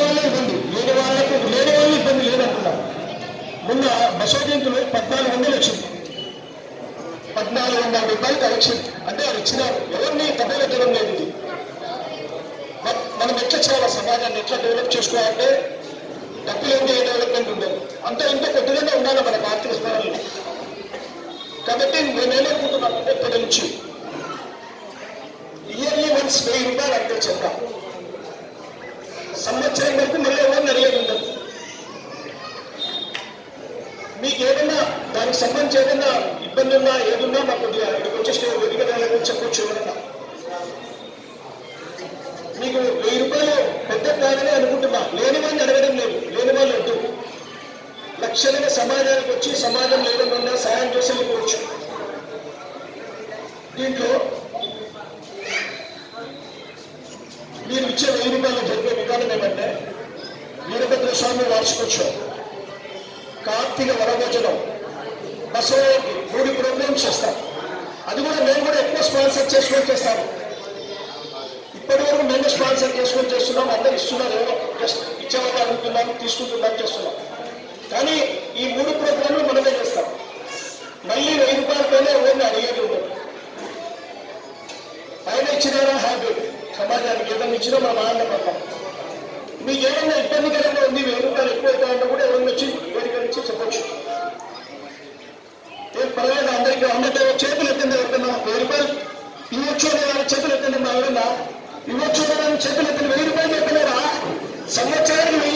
వాళ్ళే ఇబ్బంది. లేని వాళ్ళకు లేని వాళ్ళు ఇబ్బంది లేదంటున్నారు మొన్న బసో జయంతులు పద్నాలుగు వందలు వచ్చింది. పద్నాలుగు వందల రూపాయలు కలెక్షన్. అంటే అది ఇచ్చిన ఎవరిని తప్పగట్టడం లేదు. మనం ఎట్లా చేయాలి? సమాజాన్ని ఎట్లా డెవలప్ చేసుకోవాలంటే డబ్బులు ఏ డెవలప్మెంట్ ఉండదు అంత ఇంత కొద్దిగానే ఉండాలి మన ఆర్థిక స్థానంలో. కాబట్టి నేనేమనుకుంటున్నానంటే ఇప్పటి నుంచి ఇయర్లీ వన్స్ వెయ్యి రూపాయలు అంతే చెప్తాను సంవత్సరం వరకు మళ్ళీ ఎవరిని అడిగేది ఉండదు మీకు ఏదైనా దానికి సంబంధించి ఏదైనా ఇబ్బంది ఉన్నా ఏదున్నా మాకు కొద్దిగా ఇక్కడికి వచ్చేసిన వేదిక చెప్పొచ్చు ఎవరన్నా మీకు వెయ్యి రూపాయలు పెద్ద కాదని అనుకుంటున్నా. లేని వాళ్ళని అడగడం లేదు. లేని వాళ్ళు వద్దు. లక్షలుగా సమాజానికి వచ్చి సమాజం వల్ల సాయం చేసి వెళ్ళిపోవచ్చు. దీంట్లో మీరు ఇచ్చే వెయ్యి రూపాయలు స్వామి వార్షికోత్సవం కార్తీక వరభోజనం బసవకి మూడు ప్రోగ్రామ్స్ చేస్తాం అది కూడా మేము కూడా ఎక్కువ స్పాన్సర్ చేసుకొని చేస్తాము. ఇప్పటి వరకు మేము స్పాన్సర్ చేసుకొని చేస్తున్నాం. అందరు ఇస్తున్నారు ఏదో జస్ట్ ఇచ్చేవాళ్ళు అడుగుతున్నాం తీసుకుంటున్నాం చేస్తున్నాం. కానీ ఈ మూడు ప్రోగ్రాంలు మనమే చేస్తాం. మళ్ళీ వెయ్యి రూపాయల పైన ఎవరిని అడిగేది ఉండదు. పైన ఇచ్చినారా హ్యాపీ సమాజానికి ఏదైనా ఇచ్చినా మనం ఆనందపడతాం. మీకు ఏదైనా ఇబ్బందికరంగా ఉంది వెయ్యి రూపాయలు ఎక్కువ కూడా ఎవరైనా వచ్చి వేదిక నుంచి చెప్పొచ్చు. ఏం పర్వాలేదు అందరికీ అందరికీ చేతులు ఎత్తింది ఎవరికన్నా వెయ్యి రూపాయలు. ఇవ్వచ్చు అనే వాళ్ళ చేతులు ఎత్తింది మా ఎవరన్నా ఇవ్వచ్చు అనే వాళ్ళ చేతులు ఎత్తింది వెయ్యి రూపాయలు చెప్పలేరా? సంవత్సరానికి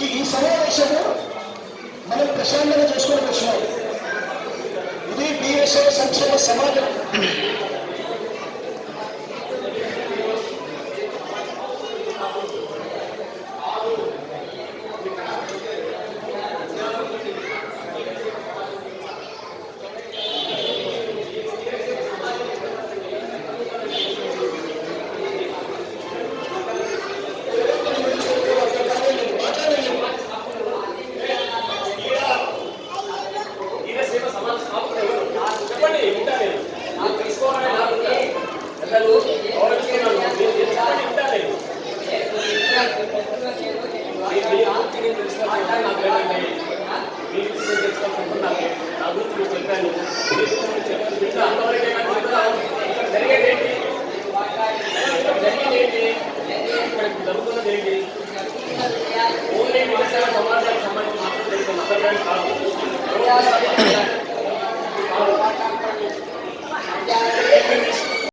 ఈ ఈ సమావేశము మనం ప్రశాంతంగా చేసుకొని వచ్చినాం ఇది బిఎస్ఐ సంక్షేమ సమాజం. ఓన్లీ వ్యవసాయ సమాజానికి సంబంధించి మాత్రం తెలుసు అందరికీ కాదు